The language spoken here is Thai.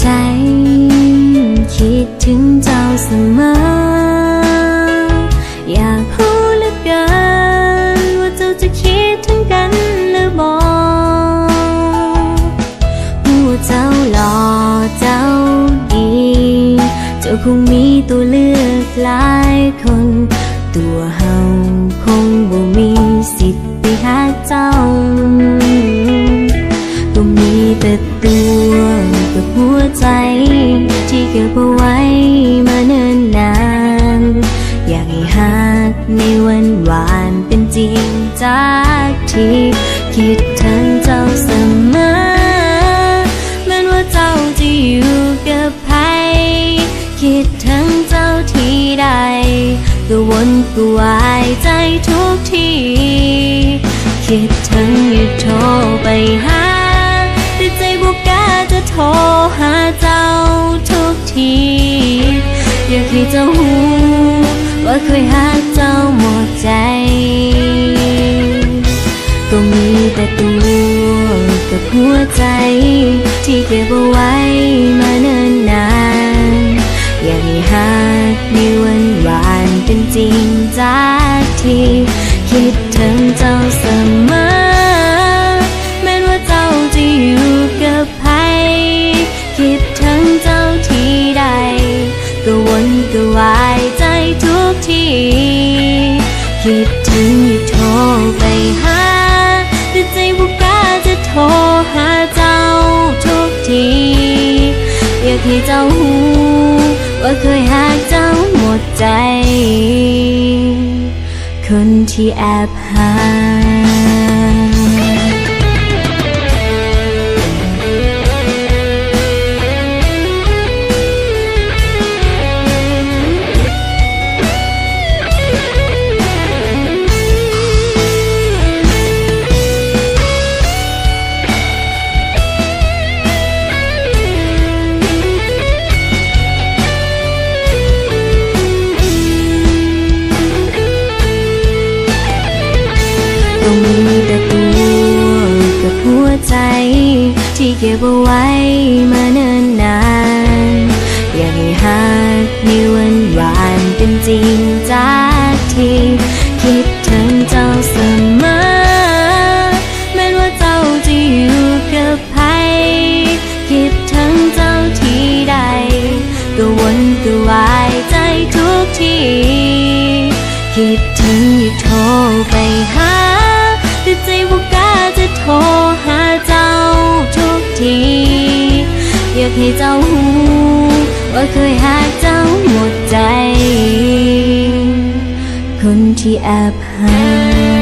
ใจ คิดถึงเจ้าเสมอ อยากรู้เหลือเกินว่าเจ้าจะคิดถึงกันหรือบอกผู้เจ้าหล่อเจ้าดี เจ้าคงมีตัวเลือกหลายคน ตัวเฮาคงบ่มีสิทธิ์ไปหาเจ้าก็มีแต่ตัวกับหัวใจที่เก็บเอาไว้ วันหวานเป็นจริงจากที่คิดถึงเจ้าเสมอแม้ว่าเจ้าจะอยู่กับใครคิดถึงเจ้าที่ใดก็วนก็วายใจทุกทีคิดถึงอยู่โทรไปหาแต่ใจบุกกาจะโทรหาเจ้าทุกทีอยากให้เจ้าหู ว่าเคยหาเจ้าหมดใจ ก็มีแต่ตัวกับหัวใจ ที่เก็บเอาไว้มาเนิ่นนาน อยากให้หากในวันหวานเป็นจริง คิดถึงอยู่โทรไปหาแต่ใจบุกกล้าจะโทรหาเจ้าทุกที อยากให้เจ้าหูว่าเคยหาเจ้าหมดใจ คนที่แอบหา ก็มีแต่ตัวกับหัวใจ ที่เก็บเอาไว้มาเนิ่นนาน อยากให้หักในวันหวานเป็นจริงจากที่คิดถึงเจ้าเสมอแม้ว่าเจ้าจะอยู่กับใครคิดถึงเจ้าที่ใดก็วนก็วายใจทุกที คิดถึงอยู่โทรไปหา อยากให้เจ้าหูว่าเคยหาเจ้าหมดใจ คนที่แอบหา